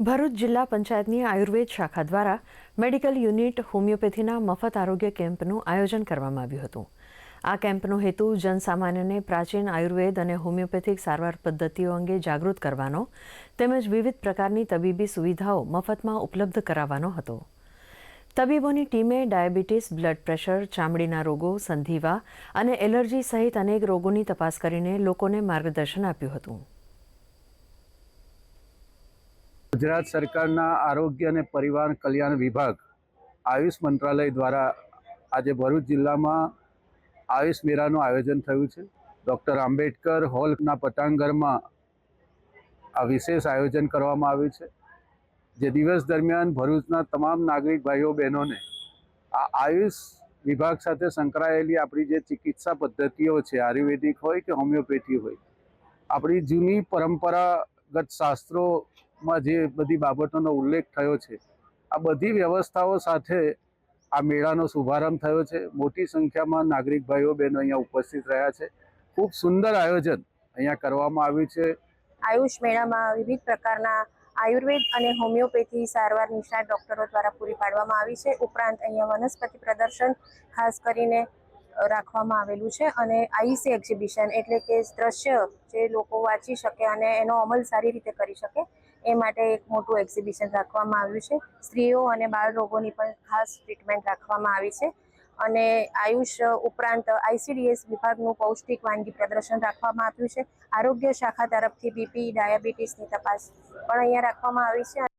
ભરૂચ જિલ્લા પંચાયતની આયુર્વેદ શાખા દ્વારા મેડિકલ યુનિટ હોમિયોપેથીના મફત આરોગ્ય કેમ્પનું આયોજન કરવામાં આવ્યું હતું. આ કેમ્પનો હેતુ જનસામાન્યને પ્રાચીન આયુર્વેદ અને હોમિયોપેથિક સારવાર પદ્ધતિઓ અંગે જાગૃત કરવાનો તેમજ વિવિધ પ્રકારની તબીબી સુવિધાઓ મફતમાં ઉપલબ્ધ કરાવવાનો હતો. તબીબોની ટીમે ડાયાબિટીસ, બ્લડ પ્રેશર, ચામડીના રોગો, સંધિવા અને એલર્જી સહિત અનેક રોગોની તપાસ કરીને લોકોને માર્ગદર્શન આપ્યું હતું. ગુજરાત સરકારના આરોગ્ય અને પરિવાર કલ્યાણ વિભાગ આયુષ મંત્રાલય દ્વારા આજે ભરૂચ જિલ્લામાં આયુષ મેળાનું આયોજન થયું છે. ડૉક્ટર આંબેડકર હોલના પટાંગણમાં આ વિશેષ આયોજન કરવામાં આવ્યું છે. જે દિવસ દરમિયાન ભરૂચના તમામ નાગરિક ભાઈઓ બહેનોને આ આયુષ વિભાગ સાથે સંકળાયેલી આપણી જે ચિકિત્સા પદ્ધતિઓ છે, આયુર્વેદિક હોય કે હોમિયોપેથી હોય, આપણી જૂની પરંપરાગત શાસ્ત્રોમાં જે બધી બાબતોનો ઉલ્લેખ થયો છે, આ બધી વ્યવસ્થાઓ સાથે આ મેળાનો શુભારંભ થયો છે. મોટી સંખ્યામાં નાગરિક ભાઈઓ બહેનો અહીંયા ઉપસ્થિત રહ્યા છે. ખૂબ સુંદર આયોજન અહીંયા કરવામાં આવ્યું છે. આયુષ મેળામાં વિવિધ પ્રકારના આયુર્વેદ અને હોમિયોપેથી સારવાર નિષ્ણાત ડોક્ટરો દ્વારા પૂરી પાડવામાં આવી છે. ઉપરાંત અહીંયા વનસ્પતિ પ્રદર્શન ખાસ કરીને રાખવામાં આવેલું છે અને આઈસી એક્ઝિબિશન એટલે કે દ્રશ્ય જે લોકો વાંચી શકે અને એનો અમલ સારી રીતે કરી શકે. એ માટે એક મોટું એક્ઝિબિશન રાખવામાં આવ્યું છે. સ્ત્રીઓ અને બાળ રોગોની પણ ખાસ ટ્રીટમેન્ટ રાખવામાં આવી છે. અને આયુષ ઉપરાંત આઈસીડીએસ વિભાગનું પૌષ્ટિક વાનગી પ્રદર્શન રાખવામાં આવ્યું છે. આરોગ્ય શાખા તરફથી બીપી, ડાયાબિટીસની તપાસ પણ અહીંયા રાખવામાં આવી છે.